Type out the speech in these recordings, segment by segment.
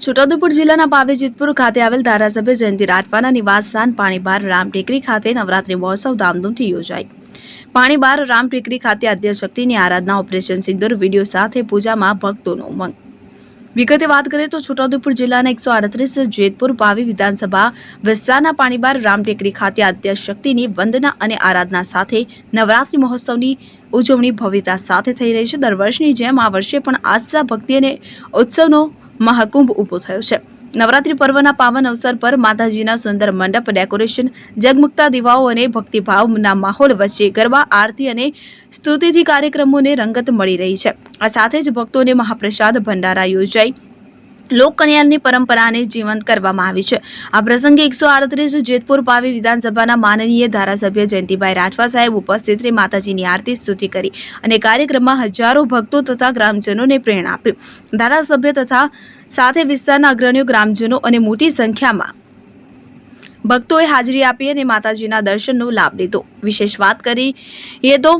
છોટાઉદેપુર જિલ્લાના પાવેજીતપુર ખાતે આવેલ ધારાસભ્ય જયંતિ રાઠવાના નિવાસસ્થાન પાણીબાર રામ ટેકરી ખાતે નવરાત્રી મહોત્સવ ધામધૂમથી યોજાઈ પાણીબાર રામ ટેકરી ખાતે આદ્યશક્તિની આરાધના ઓપરેશન સિંદુર, વીડિયો સાથે પૂજામાં ભક્તોનો ઉમંગ. વિગતે વાત કરીએ તો છોટાઉદેપુર જિલ્લાના એકસો આડત્રીસ જેતપુર પાવી વિધાનસભા વિસ્તારના પાણીબાર રામ ટેકરી ખાતે આદ્યશક્તિની વંદના અને આરાધના સાથે નવરાત્રી મહોત્સવની ઉજવણી ભવ્યતા સાથે થઈ રહી છે. દર વર્ષની જેમ આ વર્ષે પણ આસ્થા ભક્તિ અને ઉત્સવનો મહાકુંભ ઊભો થયો છે. નવરાત્રી પર્વના પાવન અવસર પર માતાજીના સુંદર મંડપ, ડેકોરેશન, જગમગતા દીવાઓ અને ભક્તિભાવના માહોલ વચ્ચે ગરબા, આરતી અને સ્તુતિથી કાર્યક્રમોને રંગત મળી રહી છે. આ સાથે જ ભક્તોને મહાપ્રસાદ ભંડારા યોજાઈ લોક કલ્યાણની પરંપરાને જીવંત કરવામાં આવી છે. આ પ્રસંગે એકસો આડત્રીસ જેતપુર પાવી વિધાનસભાના માનનીય ધારાસભ્ય જયંતિભાઈ રાઠવા સાહેબ ઉપસ્થિત રહી માતાજીની આરતી, સ્તુતિ કરી અને કાર્યક્રમમાં હજારો ભક્તો તથા ગ્રામજનોને પ્રેરણા આપી. ધારાસભ્ય તથા સાથે વિસ્તારના અગ્રણીઓ, ગ્રામજનો અને મોટી સંખ્યામાં ભક્તોએ હાજરી આપી અને માતાજીના દર્શનનો લાભ લીધો. વિશેષ વાત કરીએ તો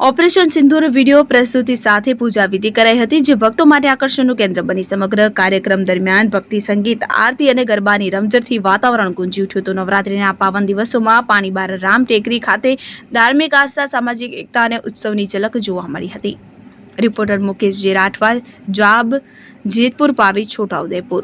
ઓપરેશન સિંદૂર વીડિયો પ્રસ્તુતિ સાથે પૂજા વિધિ કરાઈ હતી, જે ભક્તો માટે આકર્ષણનું કેન્દ્ર બની. સમગ્ર કાર્યક્રમ દરમિયાન ભક્તિ સંગીત, આરતી અને ગરબાની રમઝટથી વાતાવરણ ગુંજી ઉઠ્યું હતું. નવરાત્રીના આ પાવન દિવસોમાં પાણીબાર રામ ટેકરી ખાતે ધાર્મિક આસ્થા, સામાજિક એકતા અને ઉત્સવની ઝલક જોવા મળી હતી. રિપોર્ટર મુકેશ જે રાઠવા જાબ જેતપુર, પાવી, છોટાઉદેપુર.